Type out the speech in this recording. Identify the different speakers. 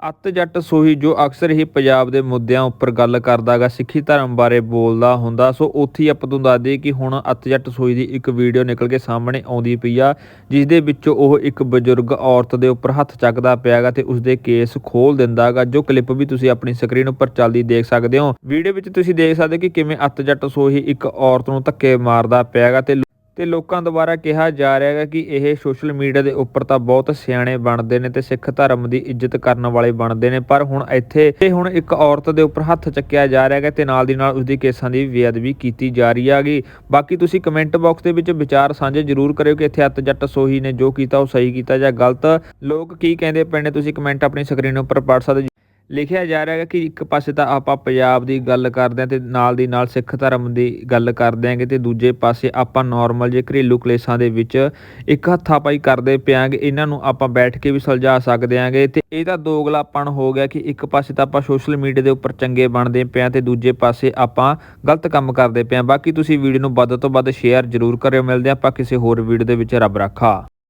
Speaker 1: ਅੱਤ ਜੱਟ ਸੋਹੀ ਜੋ ਅਕਸਰ ਹੀ ਪੰਜਾਬ ਦੇ ਮੁੱਦਿਆਂ ਉੱਪਰ ਗੱਲ ਕਰਦਾਗਾ, ਸਿੱਖੀ ਧਰਮ ਬਾਰੇ ਬੋਲਦਾ ਹੁੰਦਾ। ਸੋ ਉੱਥੇ ਹੀ ਆਪਾਂ ਤੁਹਾਨੂੰ ਦੱਸ ਦਈਏ ਕਿ ਹੁਣ ਅੱਤ ਜੱਟ ਸੋਹੀ ਦੀ ਇੱਕ ਵੀਡੀਓ ਨਿਕਲ ਕੇ ਸਾਹਮਣੇ ਆਉਂਦੀ ਪਈ ਆ, ਜਿਸ ਦੇ ਵਿੱਚ ਉਹ ਇੱਕ ਬਜ਼ੁਰਗ ਔਰਤ ਦੇ ਉੱਪਰ ਹੱਥ ਚੱਕਦਾ ਪਿਆਗਾ ਤੇ ਉਸਦੇ ਕੇਸ ਖੋਲ ਦਿੰਦਾਗਾ। ਜੋ ਕਲਿੱਪ ਵੀ ਤੁਸੀਂ ਆਪਣੀ ਸਕਰੀਨ ਉੱਪਰ ਚੱਲਦੀ ਦੇਖ ਸਕਦੇ ਹੋ। ਵੀਡੀਓ ਵਿੱਚ ਤੁਸੀਂ ਦੇਖ ਸਕਦੇ ਹੋ ਕਿ ਕਿਵੇਂ ਅੱਤ ਜੱਟ ਸੋਹੀ ਇੱਕ ਔਰਤ ਨੂੰ ਧੱਕੇ ਮਾਰਦਾ ਪਿਆਗਾ ਤੇ ਤੇ ਲੋਕਾਂ ਦੁਆਰਾ ਕਿਹਾ ਜਾ ਰਿਹਾ ਹੈ ਕਿ ਇਹ ਸੋਸ਼ਲ ਮੀਡੀਆ ਦੇ ਉੱਪਰ ਤਾਂ ਬਹੁਤ ਸਿਆਣੇ ਬਣਦੇ ਨੇ ਤੇ ਸਿੱਖ ਧਰਮ ਦੀ ਇੱਜ਼ਤ ਕਰਨ ਵਾਲੇ ਬਣਦੇ ਨੇ, ਪਰ ਹੁਣ ਇੱਥੇ ਇਹ ਹੁਣ ਇੱਕ ਔਰਤ ਦੇ ਉੱਪਰ ਹੱਥ ਚੱਕਿਆ ਜਾ ਰਿਹਾ ਹੈ ਤੇ ਨਾਲ ਦੀ ਨਾਲ ਉਸਦੀ ਕੇਸਾਂ ਦੀ ਬੇਅਦਬੀ ਕੀਤੀ ਜਾ ਰਹੀ ਹੈਗੀ। ਬਾਕੀ ਤੁਸੀਂ ਕਮੈਂਟ ਬਾਕਸ ਦੇ ਵਿੱਚ ਵਿਚਾਰ ਸਾਂਝੇ ਜ਼ਰੂਰ ਕਰਿਓ ਕਿ ਇੱਥੇ ਅੱਤ ਜੱਟ ਸੋਹੀ ਨੇ ਜੋ ਕੀਤਾ ਉਹ ਸਹੀ ਕੀਤਾ ਜਾਂ ਗਲਤ। ਲੋਕ ਕੀ ਕਹਿੰਦੇ ਪਏ ਨੇ, ਤੁਸੀਂ ਕਮੈਂਟ ਆਪਣੀ ਸਕਰੀਨ ਉੱਪਰ ਪੜ੍ਹ ਸਕਦੇ ਲਿਖਿਆ ਜਾ ਰਿਹਾ ਹੈ ਕਿ ਇੱਕ ਪਾਸੇ ਤਾਂ ਆਪਾਂ ਪੰਜਾਬ ਦੀ ਗੱਲ ਕਰਦੇ ਹਾਂ ਤੇ ਨਾਲ ਦੀ ਨਾਲ ਸਿੱਖ ਧਰਮ ਦੀ ਗੱਲ ਕਰਦੇ ਆਂਗੇ ਤੇ ਦੂਜੇ ਪਾਸੇ ਆਪਾਂ ਨਾਰਮਲ ਜੇ ਘਰੇਲੂ ਕਲੇਸ਼ਾਂ ਦੇ ਵਿੱਚ ਇੱਕ ਹੱਥਾਪਾਈ ਕਰਦੇ ਪਿਆਂਗੇ ਇਹਨਾਂ ਨੂੰ ਆਪਾਂ ਬੈਠ ਕੇ ਵੀ ਸੁਲਝਾ ਸਕਦੇ ਆਂਗੇ ਤੇ ਇਹ ਤਾਂ ਦੋਗਲਾਪਣ ਹੋ ਗਿਆ ਕਿ ਇੱਕ ਪਾਸੇ ਤਾਂ ਆਪਾਂ ਸੋਸ਼ਲ ਮੀਡੀਆ ਦੇ ਉੱਪਰ ਚੰਗੇ ਬਣਦੇ ਪਿਆਂ ਤੇ ਦੂਜੇ ਪਾਸੇ ਆਪਾਂ ਗਲਤ ਕੰਮ ਕਰਦੇ ਪਿਆਂ ਬਾਕੀ ਤੁਸੀਂ ਵੀਡੀਓ ਨੂੰ ਵੱਧ ਤੋਂ ਵੱਧ ਸ਼ੇਅਰ ਜ਼ਰੂਰ ਕਰਿਓ। ਮਿਲਦੇ ਹਾਂ ਆਪਾਂ ਕਿਸੇ ਹੋਰ ਵੀਡੀਓ ਦੇ ਵਿੱਚ। ਰੱਬ ਰਾਖਾ।